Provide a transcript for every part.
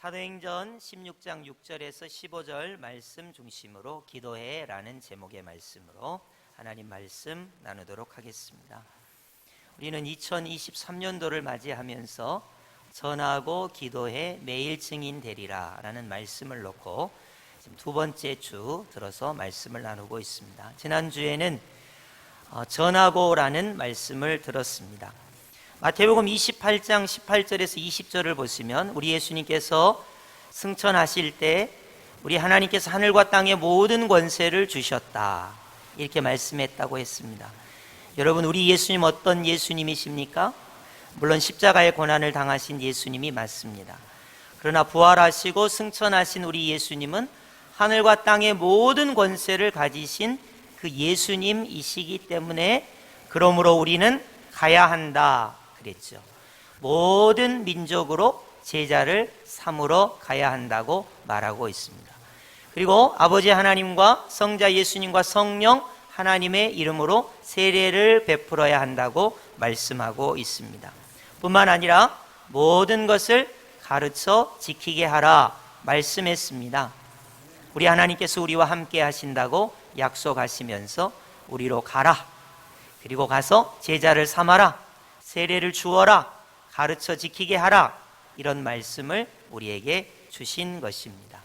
사도행전 16장 6절에서 15절 말씀 중심으로 기도해 라는 제목의 말씀으로 하나님 말씀 나누도록 하겠습니다. 우리는 2023년도를 맞이하면서 전하고 기도해 매일 증인 되리라 라는 말씀을 놓고 두 번째 주 들어서 말씀을 나누고 있습니다. 지난 주에는 어, 전하고 라는 말씀을 들었습니다. 마태복음 28장 18절에서 20절을 보시면 우리 예수님께서 승천하실 때 우리 하나님께서 하늘과 땅의 모든 권세를 주셨다. 이렇게 말씀했다고 했습니다. 여러분, 우리 예수님 어떤 예수님이십니까? 물론 십자가의 고난을 당하신 예수님이 맞습니다. 그러나 부활하시고 승천하신 우리 예수님은 하늘과 땅의 모든 권세를 가지신 그 예수님이시기 때문에 그러므로 우리는 가야 한다. 그랬죠. 모든 민족으로 제자를 삼으러 가야 한다고 말하고 있습니다. 그리고 아버지 하나님과 성자 예수님과 성령 하나님의 이름으로 세례를 베풀어야 한다고 말씀하고 있습니다. 뿐만 아니라 모든 것을 가르쳐 지키게 하라 말씀했습니다. 우리 하나님께서 우리와 함께 하신다고 약속하시면서 우리로 가라. 그리고 가서 제자를 삼아라. 세례를 주어라. 가르쳐 지키게 하라. 이런 말씀을 우리에게 주신 것입니다.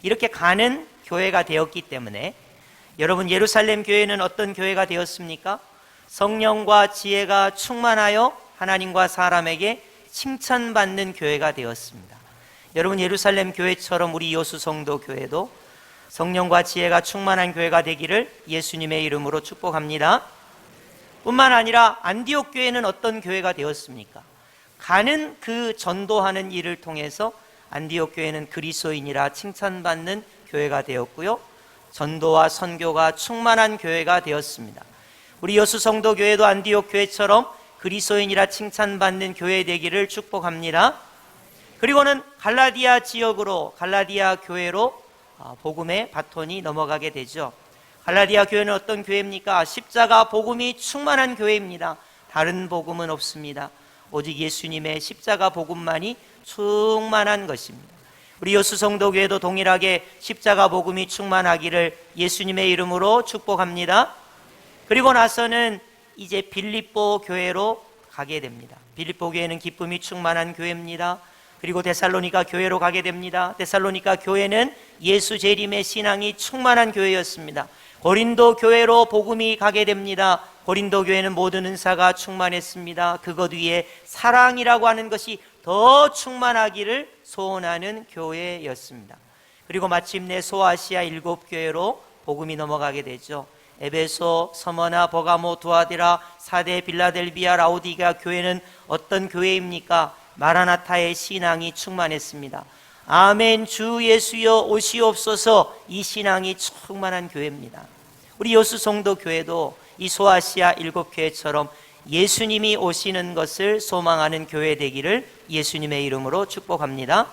이렇게 가는 교회가 되었기 때문에 여러분 예루살렘 교회는 어떤 교회가 되었습니까? 성령과 지혜가 충만하여 하나님과 사람에게 칭찬받는 교회가 되었습니다. 여러분 예루살렘 교회처럼 우리 여수 성도 교회도 성령과 지혜가 충만한 교회가 되기를 예수님의 이름으로 축복합니다. 뿐만 아니라 안디옥 교회는 어떤 교회가 되었습니까? 가는 그 전도하는 일을 통해서 안디옥 교회는 그리스도인이라 칭찬받는 교회가 되었고요. 전도와 선교가 충만한 교회가 되었습니다. 우리 여수 성도 교회도 안디옥 교회처럼 그리스도인이라 칭찬받는 교회 되기를 축복합니다. 그리고는 갈라디아 지역으로 갈라디아 교회로 아, 복음의 바톤이 넘어가게 되죠. 갈라디아 교회는 어떤 교회입니까? 십자가 복음이 충만한 교회입니다. 다른 복음은 없습니다. 오직 예수님의 십자가 복음만이 충만한 것입니다. 우리 여수 성도 교회도 동일하게 십자가 복음이 충만하기를 예수님의 이름으로 축복합니다. 그리고 나서는 이제 빌립보 교회로 가게 됩니다. 빌립보 교회는 기쁨이 충만한 교회입니다. 그리고 데살로니가 교회로 가게 됩니다. 데살로니가 교회는 예수 재림의 신앙이 충만한 교회였습니다. 고린도 교회로 복음이 가게 됩니다. 고린도 교회는 모든 은사가 충만했습니다. 그것 위에 사랑이라고 하는 것이 더 충만하기를 소원하는 교회였습니다. 그리고 마침내 소아시아 일곱 교회로 복음이 넘어가게 되죠. 에베소, 서머나, 버가모, 두아디라, 사대, 빌라델비아, 라우디가 교회는 어떤 교회입니까? 마라나타의 신앙이 충만했습니다. 아멘 주 예수여 오시옵소서 이 신앙이 충만한 교회입니다. 우리 여수 성도 교회도 이 소아시아 일곱 교회처럼 예수님이 오시는 것을 소망하는 교회 되기를 예수님의 이름으로 축복합니다.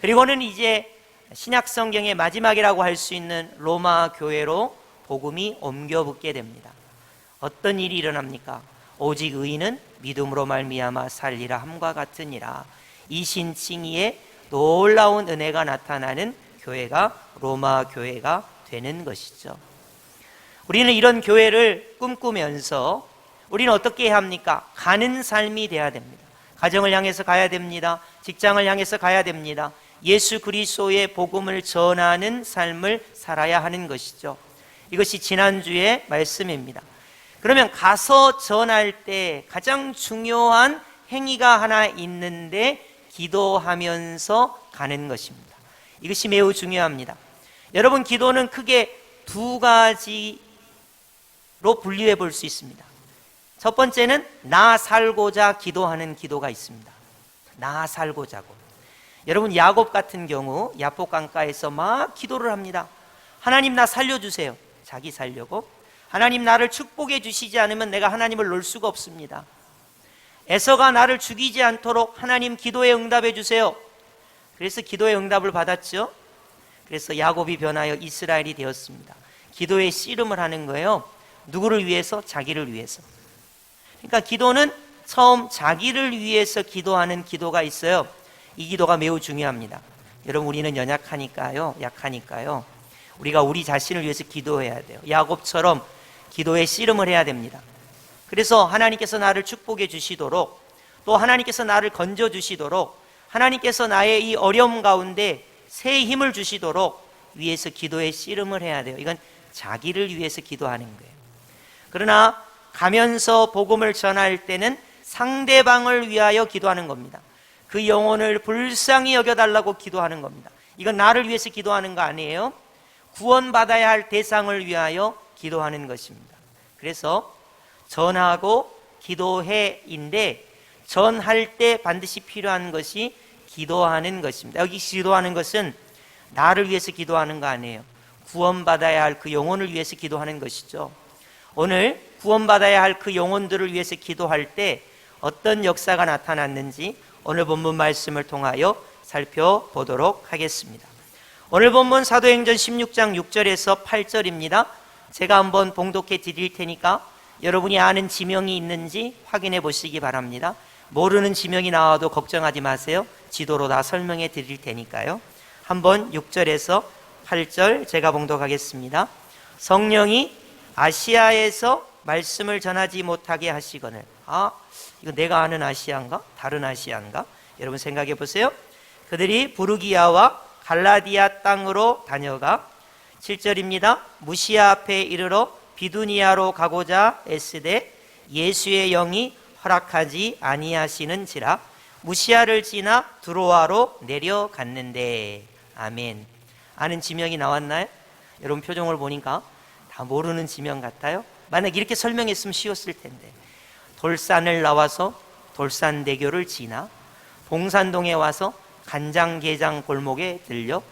그리고는 이제 신약 성경의 마지막이라고 할 수 있는 로마 교회로 복음이 옮겨 붙게 됩니다. 어떤 일이 일어납니까? 오직 의인은 믿음으로 말미암아 살리라 함과 같으니라. 이신 칭의의 놀라운 은혜가 나타나는 교회가 로마 교회가 되는 것이죠. 우리는 이런 교회를 꿈꾸면서 우리는 어떻게 해야 합니까? 가는 삶이 돼야 됩니다. 가정을 향해서 가야 됩니다. 직장을 향해서 가야 됩니다. 예수 그리스도의 복음을 전하는 삶을 살아야 하는 것이죠. 이것이 지난주의 말씀입니다. 그러면 가서 전할 때 가장 중요한 행위가 하나 있는데 기도하면서 가는 것입니다. 이것이 매우 중요합니다. 여러분, 기도는 크게 두 가지로 분류해 볼 수 있습니다. 첫 번째는 나 살고자 기도하는 기도가 있습니다. 나 살고자고. 여러분, 야곱 같은 경우 야복 강가에서 막 기도를 합니다. 하나님 나 살려 주세요. 자기 살려고. 하나님 나를 축복해 주시지 않으면 내가 하나님을 놓을 수가 없습니다. 에서가 나를 죽이지 않도록 하나님 기도에 응답해 주세요. 그래서 기도의 응답을 받았죠. 그래서 야곱이 변하여 이스라엘이 되었습니다. 기도의 씨름을 하는 거예요. 누구를 위해서? 자기를 위해서. 그러니까 기도는 처음 자기를 위해서 기도하는 기도가 있어요. 이 기도가 매우 중요합니다. 여러분 우리는 연약하니까요. 약하니까요. 우리가 우리 자신을 위해서 기도해야 돼요. 야곱처럼 기도에 씨름을 해야 됩니다. 그래서 하나님께서 나를 축복해 주시도록 또 하나님께서 나를 건져 주시도록 하나님께서 나의 이 어려움 가운데 새 힘을 주시도록 위해서 기도에 씨름을 해야 돼요. 이건 자기를 위해서 기도하는 거예요. 그러나 가면서 복음을 전할 때는 상대방을 위하여 기도하는 겁니다. 그 영혼을 불쌍히 여겨달라고 기도하는 겁니다. 이건 나를 위해서 기도하는 거 아니에요. 구원받아야 할 대상을 위하여 기도하는 것입니다. 그래서 전하고 기도해인데 전할 때 반드시 필요한 것이 기도하는 것입니다. 여기 기도하는 것은 나를 위해서 기도하는 거 아니에요. 구원받아야 할 그 영혼을 위해서 기도하는 것이죠. 오늘 구원받아야 할 그 영혼들을 위해서 기도할 때 어떤 역사가 나타났는지 오늘 본문 말씀을 통하여 살펴보도록 하겠습니다. 오늘 본문 사도행전 16장 6절에서 8절입니다. 제가 한번 봉독해 드릴 테니까 여러분이 아는 지명이 있는지 확인해 보시기 바랍니다. 모르는 지명이 나와도 걱정하지 마세요. 지도로 다 설명해 드릴 테니까요. 한번 6절에서 8절 제가 봉독하겠습니다. 성령이 아시아에서 말씀을 전하지 못하게 하시거늘. 아, 이거 내가 아는 아시아인가? 다른 아시아인가? 여러분 생각해 보세요. 그들이 부르기아와 갈라디아 땅으로 다녀가 7절입니다. 무시아 앞에 이르러 비두니아로 가고자 애쓰되 예수의 영이 허락하지 아니하시는지라 무시아를 지나 두로아로 내려갔는데 아멘. 아는 지명이 나왔나요? 여러분 표정을 보니까 다 모르는 지명 같아요. 만약 이렇게 설명했으면 쉬웠을 텐데 돌산을 나와서 돌산대교를 지나 봉산동에 와서 간장게장 골목에 들려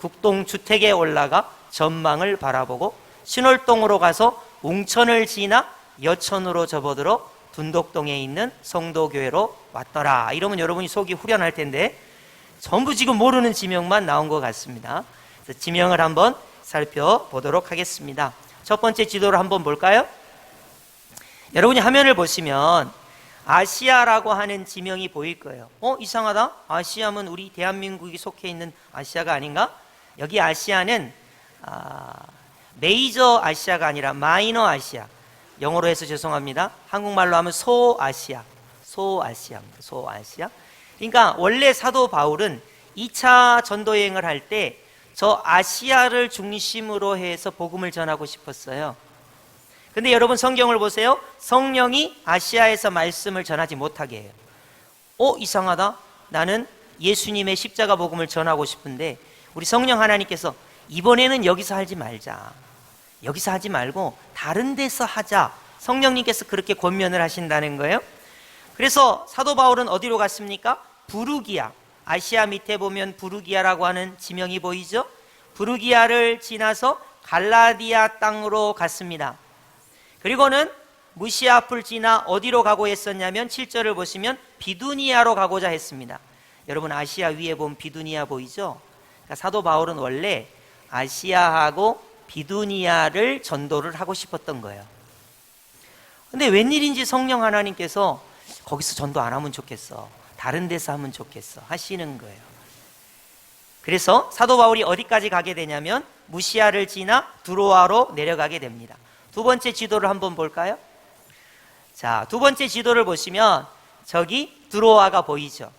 국동 주택에 올라가 전망을 바라보고 신월동으로 가서 웅천을 지나 여천으로 접어들어 둔덕동에 있는 성도교회로 왔더라. 이러면 여러분이 속이 후련할 텐데 전부 지금 모르는 지명만 나온 것 같습니다. 지명을 한번 살펴보도록 하겠습니다. 첫 번째 지도를 한번 볼까요? 여러분이 화면을 보시면 아시아라고 하는 지명이 보일 거예요. 어, 이상하다. 아시아면 우리 대한민국이 속해 있는 아시아가 아닌가? 여기 아시아는 아, 메이저 아시아가 아니라 마이너 아시아. 영어로 해서 죄송합니다. 한국말로 하면 소아시아. 소아시아입니다. 소아시아. 그러니까 원래 사도 바울은 2차 전도 여행을 할 때 저 아시아를 중심으로 해서 복음을 전하고 싶었어요. 근데 여러분 성경을 보세요. 성령이 아시아에서 말씀을 전하지 못하게 해요. 어, 이상하다. 나는 예수님의 십자가 복음을 전하고 싶은데 우리 성령 하나님께서 이번에는 여기서 하지 말자. 여기서 하지 말고 다른 데서 하자. 성령님께서 그렇게 권면을 하신다는 거예요. 그래서 사도 바울은 어디로 갔습니까? 부르기아. 아시아 밑에 보면 부르기아라고 하는 지명이 보이죠? 부르기아를 지나서 갈라디아 땅으로 갔습니다. 그리고는 무시아 앞을 지나 어디로 가고 했었냐면 7절을 보시면 비두니아로 가고자 했습니다. 여러분 아시아 위에 보면 비두니아 보이죠? 그러니까 사도 바울은 원래 아시아하고 비두니아를 전도를 하고 싶었던 거예요. 근데 웬일인지 성령 하나님께서 거기서 전도 안 하면 좋겠어. 다른 데서 하면 좋겠어. 하시는 거예요. 그래서 사도 바울이 어디까지 가게 되냐면 무시아를 지나 두로아로 내려가게 됩니다. 두 번째 지도를 한번 볼까요? 자, 두 번째 지도를 보시면 저기 두로아가 보이죠.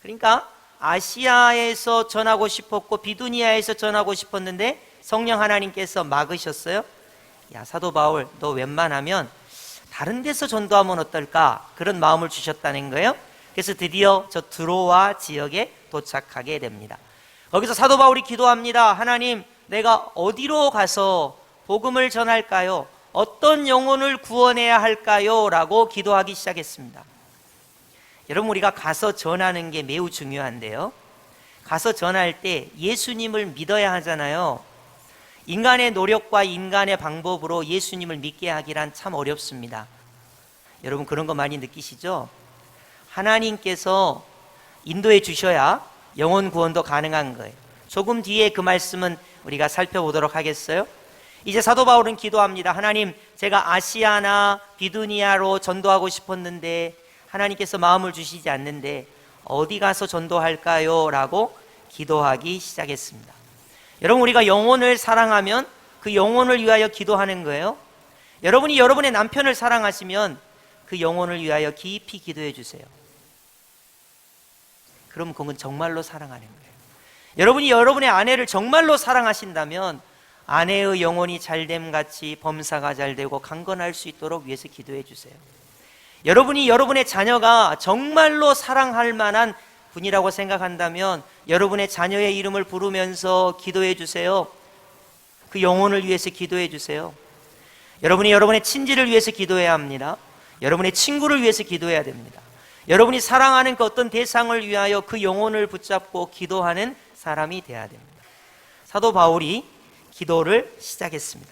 그러니까 아시아에서 전하고 싶었고 비두니아에서 전하고 싶었는데 성령 하나님께서 막으셨어요. 야, 사도 바울, 너 웬만하면 다른 데서 전도하면 어떨까? 그런 마음을 주셨다는 거예요. 그래서 드디어 저 드로아 지역에 도착하게 됩니다. 거기서 사도 바울이 기도합니다. 하나님, 내가 어디로 가서 복음을 전할까요? 어떤 영혼을 구원해야 할까요? 라고 기도하기 시작했습니다. 여러분, 우리가 가서 전하는 게 매우 중요한데요. 가서 전할 때 예수님을 믿어야 하잖아요. 인간의 노력과 인간의 방법으로 예수님을 믿게 하기란 참 어렵습니다. 여러분, 그런 거 많이 느끼시죠? 하나님께서 인도해 주셔야 영혼 구원도 가능한 거예요. 조금 뒤에 그 말씀은 우리가 살펴보도록 하겠어요. 이제 사도 바울은 기도합니다. 하나님, 제가 아시아나 비두니아로 전도하고 싶었는데 하나님께서 마음을 주시지 않는데 어디 가서 전도할까요? 라고 기도하기 시작했습니다. 여러분, 우리가 영혼을 사랑하면 그 영혼을 위하여 기도하는 거예요. 여러분이 여러분의 남편을 사랑하시면 그 영혼을 위하여 깊이 기도해 주세요. 그럼 그건 정말로 사랑하는 거예요. 여러분이 여러분의 아내를 정말로 사랑하신다면 아내의 영혼이 잘됨 같이 범사가 잘 되고 강건할 수 있도록 위해서 기도해 주세요. 여러분이 여러분의 자녀가 정말로 사랑할 만한 분이라고 생각한다면 여러분의 자녀의 이름을 부르면서 기도해 주세요. 그 영혼을 위해서 기도해 주세요. 여러분이 여러분의 친지를 위해서 기도해야 합니다. 여러분의 친구를 위해서 기도해야 됩니다. 여러분이 사랑하는 그 어떤 대상을 위하여 그 영혼을 붙잡고 기도하는 사람이 되어야 됩니다. 사도 바울이 기도를 시작했습니다.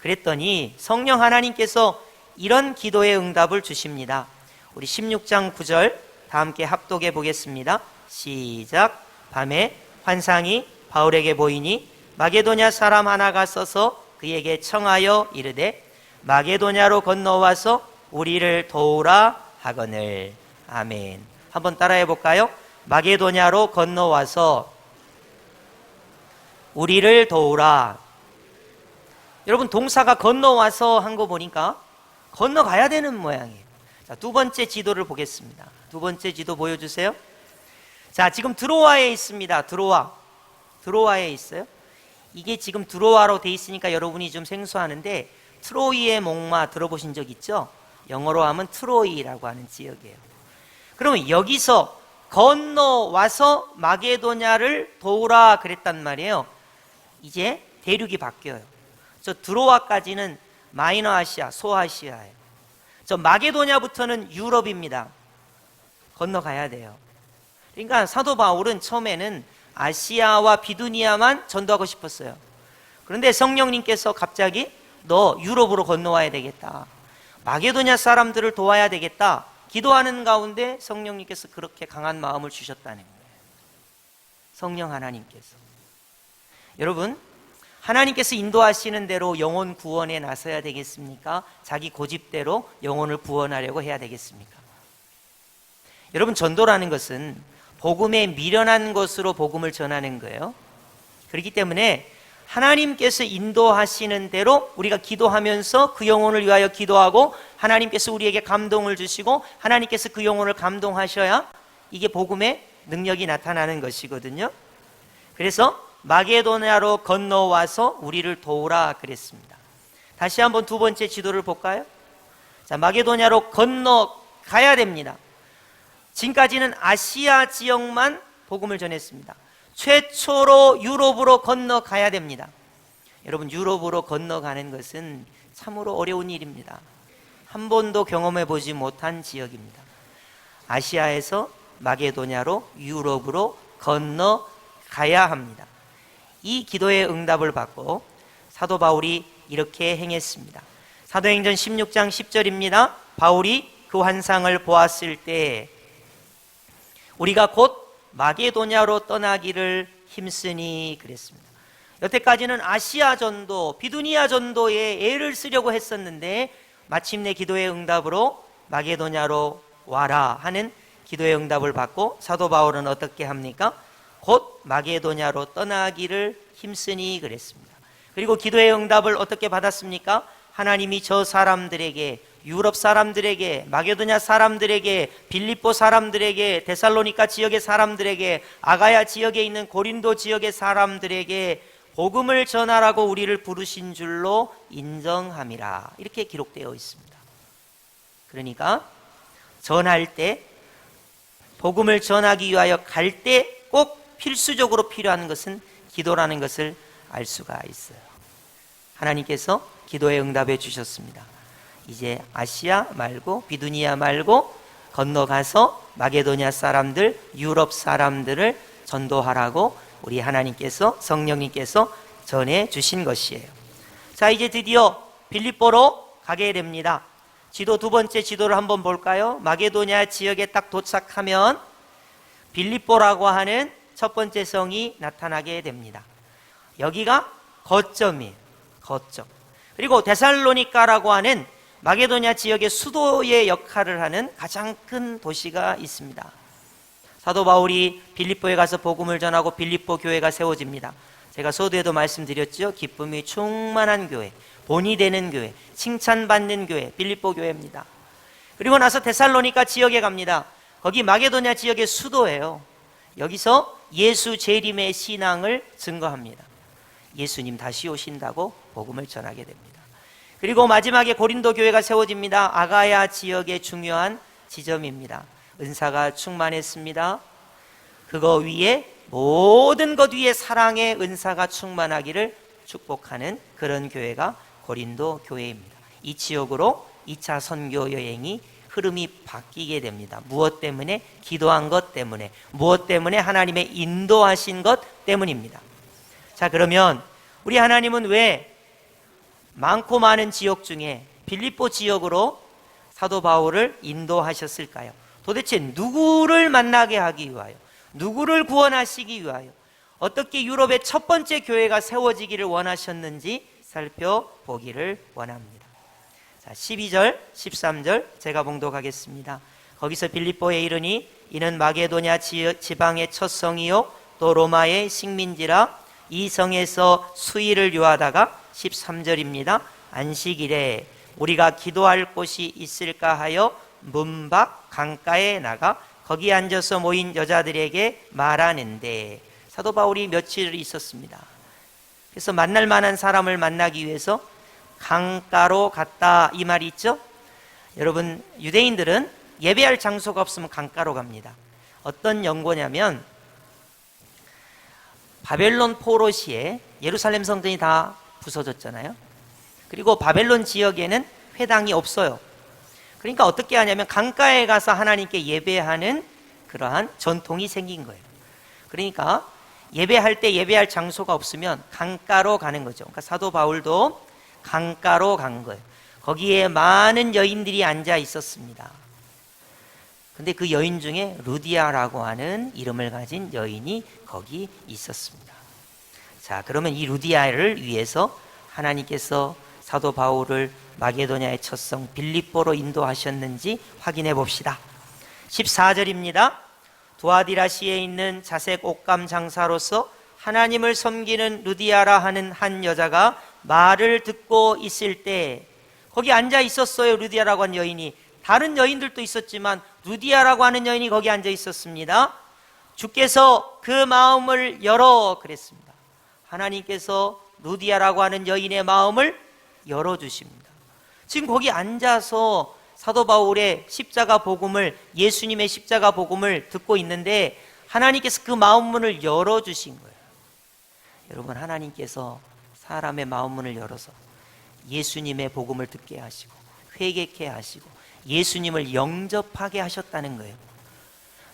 그랬더니 성령 하나님께서 이런 기도의 응답을 주십니다. 우리 16장 9절 다 함께 합독해 보겠습니다. 시작. 밤에 환상이 바울에게 보이니 마게도냐 사람 하나가 서서 그에게 청하여 이르되 마게도냐로 건너와서 우리를 도우라 하거늘. 아멘. 한번 따라해 볼까요? 마게도냐로 건너와서 우리를 도우라. 여러분 동사가 건너와서 한 거 보니까 건너가야 되는 모양이에요. 자, 두 번째 지도를 보겠습니다. 두 번째 지도 보여주세요. 자, 지금 드로아에 있습니다. 드로아. 드로아에 있어요. 이게 지금 드로아로 돼 있으니까 여러분이 좀 생소하는데 트로이의 목마 들어보신 적 있죠? 영어로 하면 트로이라고 하는 지역이에요. 그러면 여기서 건너와서 마게도냐를 도우라 그랬단 말이에요. 이제 대륙이 바뀌어요. 저 드로아까지는 마이너 아시아, 소아시아예요. 저 마게도냐부터는 유럽입니다. 건너가야 돼요. 그러니까 사도 바울은 처음에는 아시아와 비두니아만 전도하고 싶었어요. 그런데 성령님께서 갑자기 너 유럽으로 건너와야 되겠다. 마게도냐 사람들을 도와야 되겠다. 기도하는 가운데 성령님께서 그렇게 강한 마음을 주셨다는 거예요. 성령 하나님께서. 여러분, 하나님께서 인도하시는 대로 영혼 구원에 나서야 되겠습니까? 자기 고집대로 영혼을 구원하려고 해야 되겠습니까? 여러분, 전도라는 것은 복음에 미련한 것으로 복음을 전하는 거예요. 그렇기 때문에 하나님께서 인도하시는 대로 우리가 기도하면서 그 영혼을 위하여 기도하고 하나님께서 우리에게 감동을 주시고 하나님께서 그 영혼을 감동하셔야 이게 복음의 능력이 나타나는 것이거든요. 그래서 마게도냐로 건너와서 우리를 도우라 그랬습니다. 다시 한번 두 번째 지도를 볼까요? 자, 마게도냐로 건너가야 됩니다. 지금까지는 아시아 지역만 복음을 전했습니다. 최초로 유럽으로 건너가야 됩니다. 여러분, 유럽으로 건너가는 것은 참으로 어려운 일입니다. 한 번도 경험해 보지 못한 지역입니다. 아시아에서 마게도냐로 유럽으로 건너가야 합니다. 이 기도의 응답을 받고 사도 바울이 이렇게 행했습니다. 사도행전 16장 10절입니다. 바울이 그 환상을 보았을 때 우리가 곧 마게도냐로 떠나기를 힘쓰니 그랬습니다. 여태까지는 아시아 전도, 비두니아 전도에 애를 쓰려고 했었는데 마침내 기도의 응답으로 마게도냐로 와라 하는 기도의 응답을 받고 사도 바울은 어떻게 합니까? 곧 마게도냐로 떠나기를 힘쓰니 그랬습니다. 그리고 기도의 응답을 어떻게 받았습니까? 하나님이 저 사람들에게 유럽 사람들에게 마게도냐 사람들에게 빌립보 사람들에게 데살로니카 지역의 사람들에게 아가야 지역에 있는 고린도 지역의 사람들에게 복음을 전하라고 우리를 부르신 줄로 인정함이라 이렇게 기록되어 있습니다. 그러니까 전할 때 복음을 전하기 위하여 갈 때 꼭 필수적으로 필요한 것은 기도라는 것을 알 수가 있어요. 하나님께서 기도에 응답해 주셨습니다. 이제 아시아 말고 비두니아 말고 건너가서 마게도냐 사람들, 유럽 사람들을 전도하라고 우리 하나님께서 성령님께서 전해 주신 것이에요. 자, 이제 드디어 빌립보로 가게 됩니다. 지도 두 번째 지도를 한번 볼까요? 마게도냐 지역에 딱 도착하면 빌립보라고 하는 첫 번째 성이 나타나게 됩니다. 여기가 거점이에요. 거점. 그리고 데살로니카라고 하는 마게도냐 지역의 수도의 역할을 하는 가장 큰 도시가 있습니다. 사도 바울이 빌립보에 가서 복음을 전하고 빌립보 교회가 세워집니다. 제가 서두에도 말씀드렸죠. 기쁨이 충만한 교회, 본이 되는 교회, 칭찬받는 교회, 빌립보 교회입니다. 그리고 나서 데살로니가 지역에 갑니다. 거기 마게도냐 지역의 수도예요. 여기서 예수 재림의 신앙을 증거합니다. 예수님 다시 오신다고 복음을 전하게 됩니다. 그리고 마지막에 고린도 교회가 세워집니다. 아가야 지역의 중요한 지점입니다. 은사가 충만했습니다. 그거 위에 모든 것 위에 사랑의 은사가 충만하기를 축복하는 그런 교회가 고린도 교회입니다. 이 지역으로 2차 선교 여행이 흐름이 바뀌게 됩니다. 무엇 때문에? 기도한 것 때문에. 무엇 때문에? 하나님의 인도하신 것 때문입니다. 자, 그러면 우리 하나님은 왜 많고 많은 지역 중에 빌립보 지역으로 사도 바울을 인도하셨을까요? 도대체 누구를 만나게 하기 위하여, 누구를 구원하시기 위하여, 어떻게 유럽의 첫 번째 교회가 세워지기를 원하셨는지 살펴보기를 원합니다. 자, 12절, 13절 제가 봉독하겠습니다. 거기서 빌립보에 이르니 이는 마게도냐 지- 지방의 첫 성이요 또 로마의 식민지라 이 성에서 수의를 유하다가 13절입니다. 안식일에 우리가 기도할 곳이 있을까 하여 문밖 강가에 나가 거기 앉아서 모인 여자들에게 말하는데 사도 바울이 며칠 있었습니다. 그래서 만날 만한 사람을 만나기 위해서 강가로 갔다 이 말이 있죠? 여러분 유대인들은 예배할 장소가 없으면 강가로 갑니다. 어떤 연고냐면 바벨론 포로 시에 예루살렘 성전이 다 부서졌잖아요. 그리고 바벨론 지역에는 회당이 없어요. 그러니까 어떻게 하냐면 강가에 가서 하나님께 예배하는 그러한 전통이 생긴 거예요. 그러니까 예배할 때 예배할 장소가 없으면 강가로 가는 거죠. 그러니까 사도 바울도 강가로 간 거예요. 거기에 많은 여인들이 앉아 있었습니다. 근데 그 여인 중에 루디아라고 하는 이름을 가진 여인이 거기 있었습니다. 자, 그러면 이 루디아를 위해서 하나님께서 사도 바울을 마게도냐의 첫성 빌립보로 인도하셨는지 확인해 봅시다. 14절입니다. 두아디라시에 있는 자색 옷감 장사로서 하나님을 섬기는 루디아라 하는 한 여자가 말을 듣고 있을 때 거기 앉아 있었어요. 루디아라고 하는 여인이 다른 여인들도 있었지만 루디아라고 하는 여인이 거기 앉아 있었습니다. 주께서 그 마음을 열어 그랬습니다. 하나님께서 루디아라고 하는 여인의 마음을 열어 주십니다. 지금 거기 앉아서 사도 바울의 십자가 복음을 예수님의 십자가 복음을 듣고 있는데 하나님께서 그 마음 문을 열어 주신 거예요. 여러분 하나님께서 사람의 마음 문을 열어서 예수님의 복음을 듣게 하시고 회개케 하시고 예수님을 영접하게 하셨다는 거예요.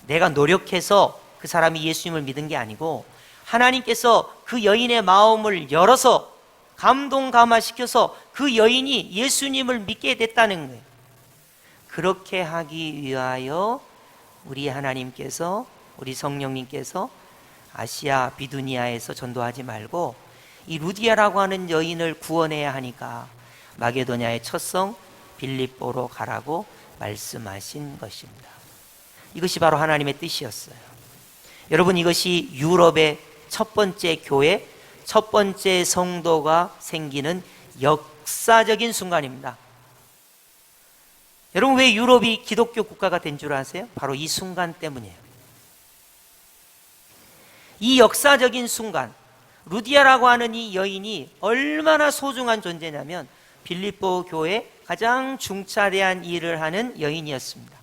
내가 노력해서 그 사람이 예수님을 믿은 게 아니고 하나님께서 그 여인의 마음을 열어서 감동 감화시켜서 그 여인이 예수님을 믿게 됐다는 거예요. 그렇게 하기 위하여 우리 하나님께서 우리 성령님께서 아시아 비두니아에서 전도하지 말고 이 루디아라고 하는 여인을 구원해야 하니까 마게도냐의 첫성 빌립보로 가라고 말씀하신 것입니다. 이것이 바로 하나님의 뜻이었어요. 여러분 이것이 유럽의 첫 번째 교회, 첫 번째 성도가 생기는 역사적인 순간입니다. 여러분 왜 유럽이 기독교 국가가 된 줄 아세요? 바로 이 순간 때문이에요. 이 역사적인 순간, 루디아라고 하는 이 여인이 얼마나 소중한 존재냐면 빌립보 교회 가장 중차대한 일을 하는 여인이었습니다.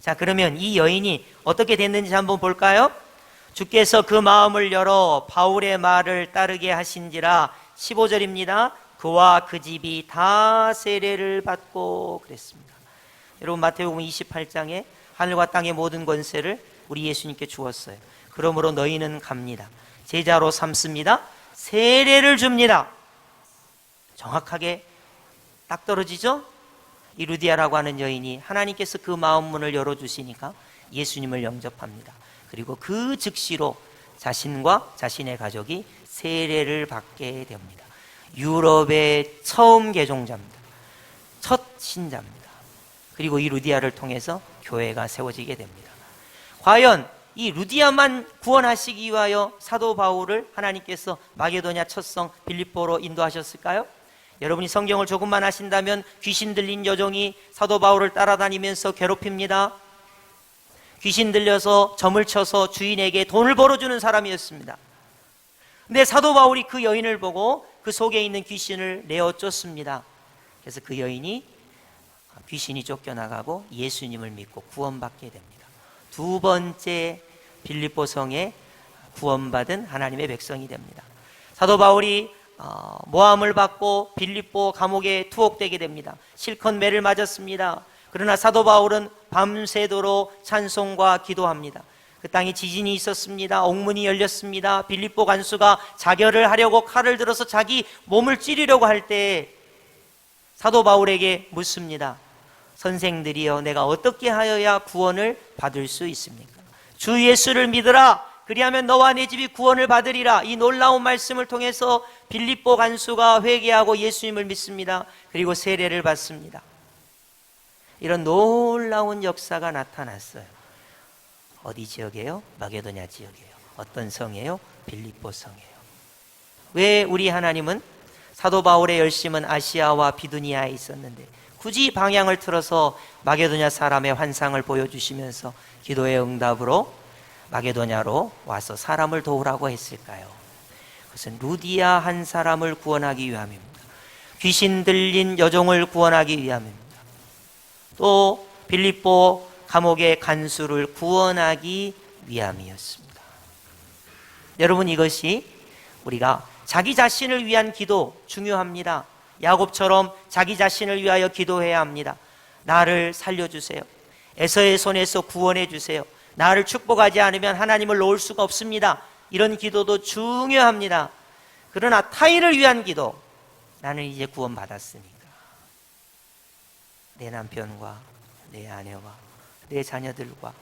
자, 그러면 이 여인이 어떻게 됐는지 한번 볼까요? 주께서 그 마음을 열어 바울의 말을 따르게 하신지라 15절입니다. 그와 그 집이 다 세례를 받고 그랬습니다. 여러분 마태복음 28장에 하늘과 땅의 모든 권세를 우리 예수님께 주었어요. 그러므로 너희는 갑니다. 제자로 삼습니다. 세례를 줍니다. 정확하게 딱 떨어지죠? 이 루디아라고 하는 여인이 하나님께서 그 마음 문을 열어 주시니까 예수님을 영접합니다. 그리고 그 즉시로 자신과 자신의 가족이 세례를 받게 됩니다. 유럽의 처음 개종자입니다. 첫 신자입니다. 그리고 이 루디아를 통해서 교회가 세워지게 됩니다. 과연 이 루디아만 구원하시기 위하여 사도 바울을 하나님께서 마게도냐 첫성 빌립보로 인도하셨을까요? 여러분이 성경을 조금만 하신다면 귀신 들린 여종이 사도 바울을 따라다니면서 괴롭힙니다. 귀신 들려서 점을 쳐서 주인에게 돈을 벌어주는 사람이었습니다. 근데 사도 바울이 그 여인을 보고 그 속에 있는 귀신을 내어 쫓습니다. 그래서 그 여인이 귀신이 쫓겨나가고 예수님을 믿고 구원받게 됩니다. 두 번째 빌립보 성에 구원받은 하나님의 백성이 됩니다. 사도 바울이 어, 모함을 받고 빌립보 감옥에 투옥되게 됩니다. 실컷 매를 맞았습니다. 그러나 사도 바울은 밤새도록 찬송과 기도합니다. 그 땅에 지진이 있었습니다. 옥문이 열렸습니다. 빌립보 간수가 자결을 하려고 칼을 들어서 자기 몸을 찌르려고 할 때 사도 바울에게 묻습니다. 선생들이여 내가 어떻게 하여야 구원을 받을 수 있습니까? 주 예수를 믿으라. 그리하면 너와 내 집이 구원을 받으리라. 이 놀라운 말씀을 통해서 빌립보 간수가 회개하고 예수님을 믿습니다. 그리고 세례를 받습니다. 이런 놀라운 역사가 나타났어요. 어디 지역이에요? 마게도냐 지역이에요. 어떤 성이에요? 빌립보 성이에요. 왜 우리 하나님은 사도 바울의 열심은 아시아와 비두니아에 있었는데 굳이 방향을 틀어서 마게도냐 사람의 환상을 보여주시면서 기도의 응답으로 마게도냐로 와서 사람을 도우라고 했을까요? 그것은 루디아 한 사람을 구원하기 위함입니다. 귀신 들린 여종을 구원하기 위함입니다. 또 빌립보 감옥의 간수를 구원하기 위함이었습니다. 여러분 이것이 우리가 자기 자신을 위한 기도 중요합니다. 야곱처럼 자기 자신을 위하여 기도해야 합니다. 나를 살려주세요. 에서의 손에서 구원해 주세요. 나를 축복하지 않으면 하나님을 놓을 수가 없습니다. 이런 기도도 중요합니다. 그러나 타인을 위한 기도, 나는 이제 구원받았으니까. 내 남편과 내 아내와 내 자녀들과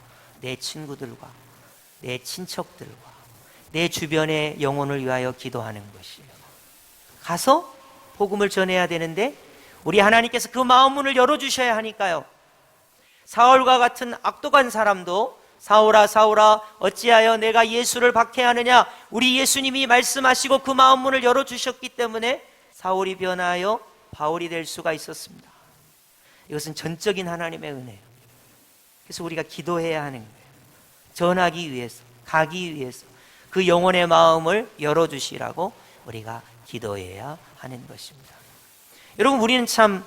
내 친구들과 내 친척들과 내 주변의 영혼을 위하여 기도하는 것이에요. 가서 복음을 전해야 되는데 우리 하나님께서 그 마음 문을 열어주셔야 하니까요. 사울과 같은 악독한 사람도 사울아 사울아 어찌하여 내가 예수를 박해하느냐 우리 예수님이 말씀하시고 그 마음 문을 열어 주셨기 때문에 사울이 변하여 바울이 될 수가 있었습니다. 이것은 전적인 하나님의 은혜예요. 그래서 우리가 기도해야 하는 거예요. 전하기 위해서, 가기 위해서 그 영혼의 마음을 열어 주시라고 우리가 기도해야 하는 것입니다. 여러분, 우리는 참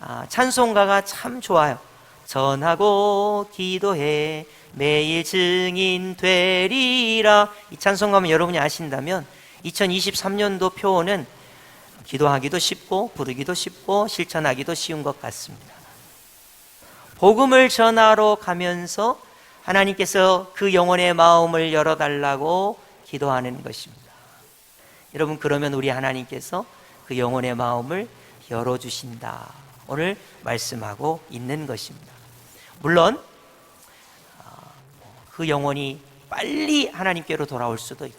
아, 찬송가가 참 좋아요. 전하고 기도해 매일 증인 되리라. 이 찬송가면 여러분이 아신다면 2023년도 표어는 기도하기도 쉽고 부르기도 쉽고 실천하기도 쉬운 것 같습니다. 복음을 전하러 가면서 하나님께서 그 영혼의 마음을 열어달라고 기도하는 것입니다. 여러분, 그러면 우리 하나님께서 그 영혼의 마음을 열어주신다. 오늘 말씀하고 있는 것입니다. 물론, 그 영혼이 빨리 하나님께로 돌아올 수도 있고,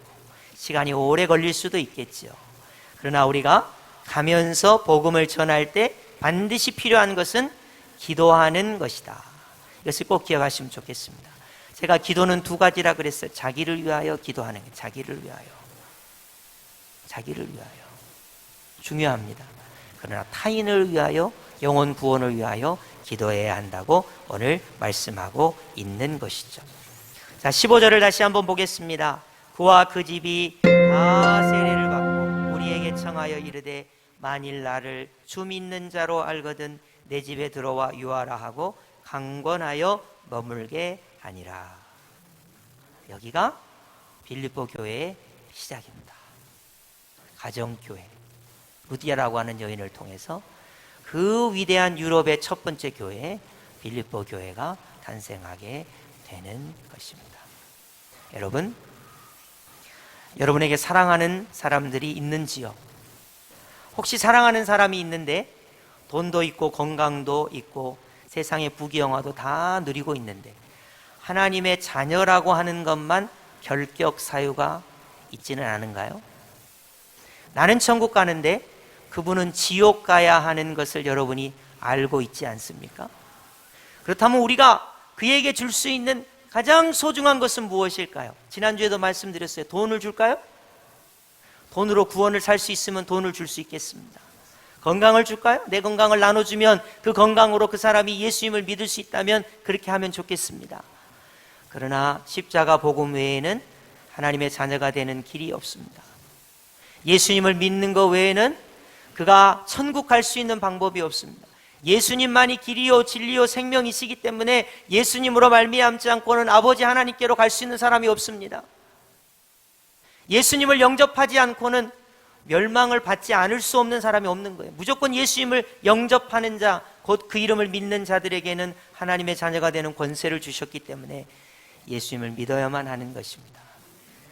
시간이 오래 걸릴 수도 있겠죠. 그러나 우리가 가면서 복음을 전할 때 반드시 필요한 것은 기도하는 것이다. 이것을 꼭 기억하시면 좋겠습니다. 제가 기도는 두 가지라 그랬어요. 자기를 위하여 기도하는 게 자기를 위하여. 자기를 위하여. 중요합니다. 그러나 타인을 위하여 영혼 구원을 위하여 기도해야 한다고 오늘 말씀하고 있는 것이죠. 자, 15절을 다시 한번 보겠습니다. 그와 그 집이 다 세례를 받고 우리에게 청하여 이르되 만일 나를 주 믿는 자로 알거든 내 집에 들어와 유하라 하고 강권하여 머물게 하니라. 여기가 빌립보 교회의 시작입니다. 가정교회. 루디아라고 하는 여인을 통해서 그 위대한 유럽의 첫 번째 교회, 빌립보 교회가 탄생하게 되는 것입니다. 여러분, 여러분에게 사랑하는 사람들이 있는지요? 혹시 사랑하는 사람이 있는데 돈도 있고 건강도 있고 세상의 부귀영화도 다 누리고 있는데 하나님의 자녀라고 하는 것만 결격 사유가 있지는 않은가요? 나는 천국 가는데 그분은 지옥 가야 하는 것을 여러분이 알고 있지 않습니까? 그렇다면 우리가 그에게 줄 수 있는 가장 소중한 것은 무엇일까요? 지난주에도 말씀드렸어요. 돈을 줄까요? 돈으로 구원을 살 수 있으면 돈을 줄 수 있겠습니다. 건강을 줄까요? 내 건강을 나눠주면 그 건강으로 그 사람이 예수님을 믿을 수 있다면 그렇게 하면 좋겠습니다. 그러나 십자가 복음 외에는 하나님의 자녀가 되는 길이 없습니다. 예수님을 믿는 것 외에는 그가 천국 갈 수 있는 방법이 없습니다. 예수님만이 길이요 진리요 생명이시기 때문에 예수님으로 말미암지 않고는 아버지 하나님께로 갈 수 있는 사람이 없습니다. 예수님을 영접하지 않고는 멸망을 받지 않을 수 없는 사람이 없는 거예요. 무조건 예수님을 영접하는 자, 곧 그 이름을 믿는 자들에게는 하나님의 자녀가 되는 권세를 주셨기 때문에 예수님을 믿어야만 하는 것입니다.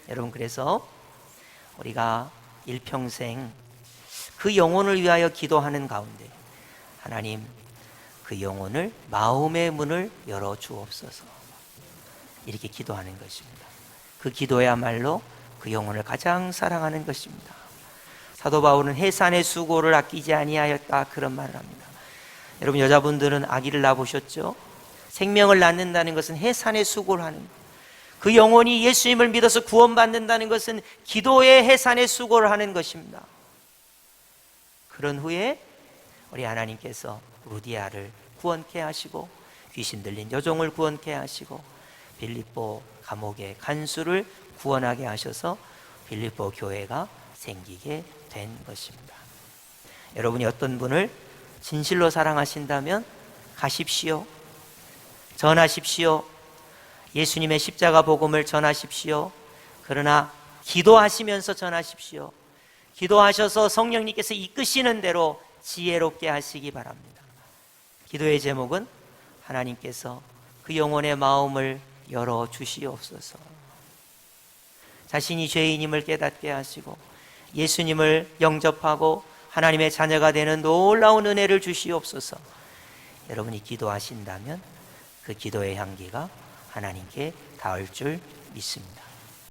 여러분, 그래서 우리가 일평생 그 영혼을 위하여 기도하는 가운데 하나님 그 영혼을 마음의 문을 열어 주옵소서. 이렇게 기도하는 것입니다. 그 기도야말로 그 영혼을 가장 사랑하는 것입니다. 사도 바울은 해산의 수고를 아끼지 아니하였다 그런 말을 합니다. 여러분 여자분들은 아기를 낳으셨죠? 생명을 낳는다는 것은 해산의 수고를 하는 것. 그 영혼이 예수님을 믿어서 구원받는다는 것은 기도의 해산의 수고를 하는 것입니다. 그런 후에 우리 하나님께서 루디아를 구원케 하시고 귀신 들린 여종을 구원케 하시고 빌립보 감옥의 간수를 구원하게 하셔서 빌립보 교회가 생기게 된 것입니다. 여러분이 어떤 분을 진실로 사랑하신다면 가십시오. 전하십시오. 예수님의 십자가 복음을 전하십시오. 그러나 기도하시면서 전하십시오. 기도하셔서 성령님께서 이끄시는 대로 지혜롭게 하시기 바랍니다. 기도의 제목은 하나님께서 그 영혼의 마음을 열어 주시옵소서. 자신이 죄인임을 깨닫게 하시고 예수님을 영접하고 하나님의 자녀가 되는 놀라운 은혜를 주시옵소서. 여러분이 기도하신다면 그 기도의 향기가 하나님께 닿을 줄 믿습니다.